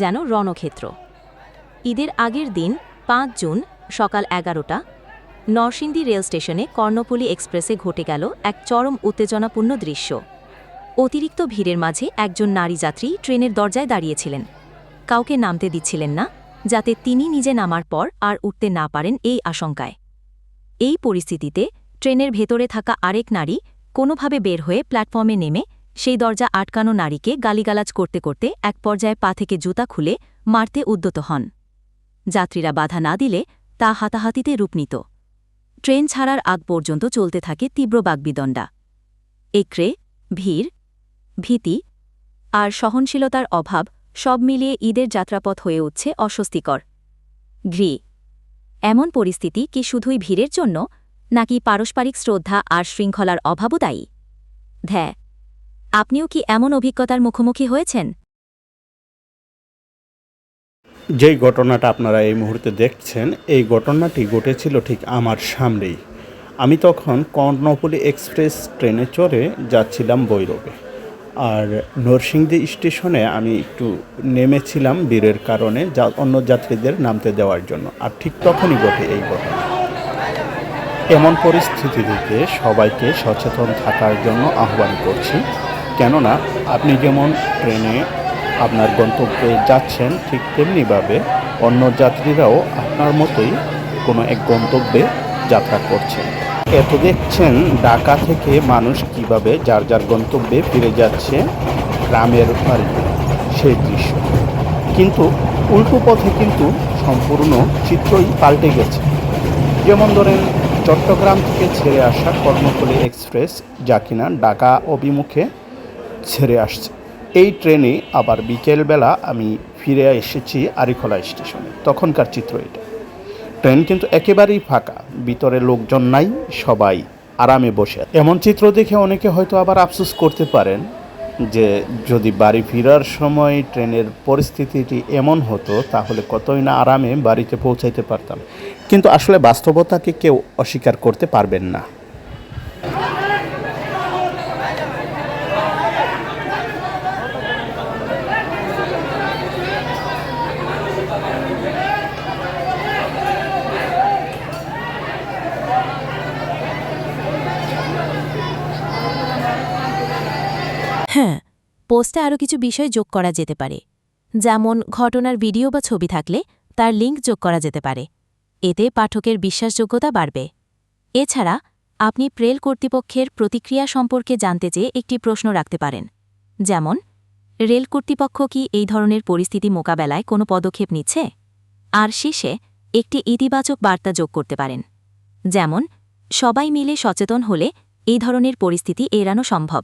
যেন রণক্ষেত্র। ঈদের আগের দিন পাঁচ জুন সকাল এগারোটা নরসিংদী রেল স্টেশনে কর্ণপল্লী এক্সপ্রেসে ঘটে গেল এক চরম উত্তেজনাপূর্ণ দৃশ্য। অতিরিক্ত ভিড়ের মাঝে একজন নারী যাত্রী ট্রেনের দরজায় দাঁড়িয়েছিলেন। কাউকে নামতে দিচ্ছিলেন না, যাতে তিনি নিজে নামার পর আর উঠতে না পারেন এই আশঙ্কায়। এই পরিস্থিতিতে ট্রেনের ভেতরে থাকা আরেক নারী কোনোভাবে বের হয়ে প্ল্যাটফর্মে নেমে সেই দরজা আটকানো নারীকে গালিগালাজ করতে করতে এক পর্যায়ে পা থেকে জুতা খুলে মারতে উদ্যত হন। যাত্রীরা বাধা না দিলে তা হাতাহাতিতে রূপ নিত। ট্রেন ছাড়ার আগ পর্যন্ত চলতে থাকে তীব্র বাগবিদণ্ডা একরে, ভিড়, ভীতি আর সহনশীলতার অভাব সব মিলিয়ে ঈদের যাত্রাপথ হয়ে উঠছে অস্বস্তিকর। ঘৃ, এমন পরিস্থিতি কি শুধুই ভিড়ের জন্য, নাকি পারস্পরিক শ্রদ্ধা আর শৃঙ্খলার অভাবও দায়ী? ধ্য আপনিও কি এমন অভিজ্ঞতার মুখোমুখি হয়েছেন? যেই ঘটনাটা আপনারা এই মুহূর্তে দেখছেন, এই ঘটনাটি ঘটেছিল ঠিক আমার সামনেই। আমি তখন কর্ণপল্লী এক্সপ্রেস ট্রেনে চড়ে যাচ্ছিলাম বৈরবে আর নরসিংদী স্টেশনে আমি একটু নেমেছিলাম বীরের কারণে যা অন্য যাত্রীদের নামতে দেওয়ার জন্য। আর ঠিক তখনই ঘটে এই ঘটনা। এমন পরিস্থিতিতে সবাইকে সচেতন থাকার জন্য আহ্বান করছি। কেননা আপনি যেমন ট্রেনে আপনার গন্তব্যে যাচ্ছেন ঠিক তেমনিভাবে অন্য যাত্রীরাও আপনার মতোই কোনো এক গন্তব্যে যাত্রা করছেন। এত দেখছেন ঢাকা থেকে মানুষ কীভাবে যার যার গন্তব্যে ফিরে যাচ্ছে গ্রামের বাড়িতে, সেই দৃশ্য। কিন্তু উল্টো পথে কিন্তু সম্পূর্ণ চিত্রই পাল্টে গেছে। যেমন ধরেন চট্টগ্রাম থেকে ছেড়ে আসা কর্ণফুলী এক্সপ্রেস যা কিনা ঢাকা অভিমুখে ছেড়ে আসছে। এই ট্রেনে আবার বিকেলবেলা আমি ফিরে এসেছি আরিখোলা স্টেশনে। তখনকার চিত্র এটা। ট্রেন কিন্তু একেবারেই ফাঁকা। ভিতরে লোকজন নাই, সবাই আরামে বসে এমন চিত্র দেখে অনেকে হয়তো আবার আফসোস করতে পারেন যে, যদি বাড়ি ফেরার সময় ট্রেনের পরিস্থিতিটি এমন হতো, তাহলে কতই না আরামে বাড়িতে পৌঁছাইতে পারতাম। কিন্তু আসলে বাস্তবতাকে কেউ অস্বীকার করতে পারবেন না। হ্যাঁ পোস্টে আরও কিছু বিষয় যোগ করা যেতে পারে। যেমন, ঘটনার ভিডিও বা ছবি থাকলে তার লিঙ্ক যোগ করা যেতে পারে। এতে পাঠকের বিশ্বাসযোগ্যতা বাড়বে। এছাড়া, আপনি প্রেল কর্তৃপক্ষের প্রতিক্রিয়া সম্পর্কে জানতে চেয়ে একটি প্রশ্ন রাখতে পারেন। যেমন, রেল কর্তৃপক্ষ কি এই ধরনের পরিস্থিতি মোকাবেলায় কোনো পদক্ষেপ নিচ্ছে? আর শেষে, একটি ইতিবাচক বার্তা যোগ করতে পারেন। যেমন, সবাই মিলে সচেতন হলে এই ধরনের পরিস্থিতি এড়ানো সম্ভব।